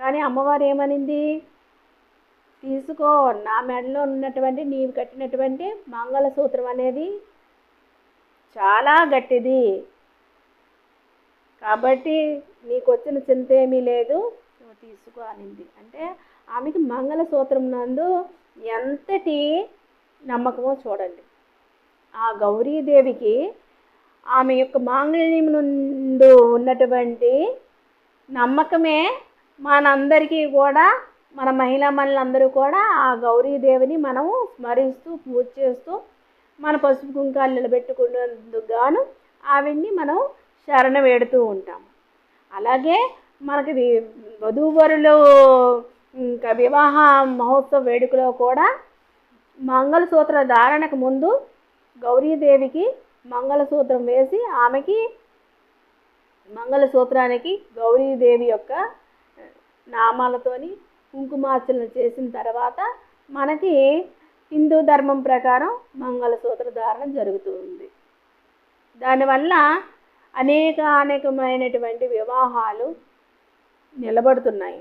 కానీ అమ్మవారు ఏమనింది? తీసుకో నా మెడలో ఉన్నటువంటి నీవు కట్టినటువంటి మంగళసూత్రం అనేది చాలా గట్టిది. కాబట్టి నీకు వచ్చిన చింత ఏమీ లేదు. నువ్వు తీసుకో అనింది. అంటే ఆమెకి మంగళసూత్రం నందు ఎంతటి నమ్మకమో చూడండి. ఆ గౌరీదేవికి ఆమె యొక్క మాంగళ్యం నుండి ఉన్నటువంటి నమ్మకమే మనందరికీ కూడా మన మహిళా మనులందరూ కూడా ఆ గౌరీదేవిని మనము స్మరిస్తూ పూజ చేస్తూ మన పసుపు కుంకాలు నిలబెట్టుకున్నందుకు గాను ఆవిడ్ని మనం శరణ వేడుతూ ఉంటాం. అలాగే మనకి వధూవరులు ఇంకా వివాహ మహోత్సవ వేడుకలో కూడా మంగళసూత్ర ధారణకు ముందు గౌరీదేవికి మంగళసూత్రం వేసి ఆమెకి మంగళసూత్రానికి గౌరీదేవి యొక్క నామాలతోని కుంకుమార్చన చేసిన తర్వాత మనకి హిందూ ధర్మం ప్రకారం మంగళసూత్ర ధారణ జరుగుతుంది దానివల్ల అనేక అనేకమైనటువంటి వివాహాలు నిలబడుతున్నాయి.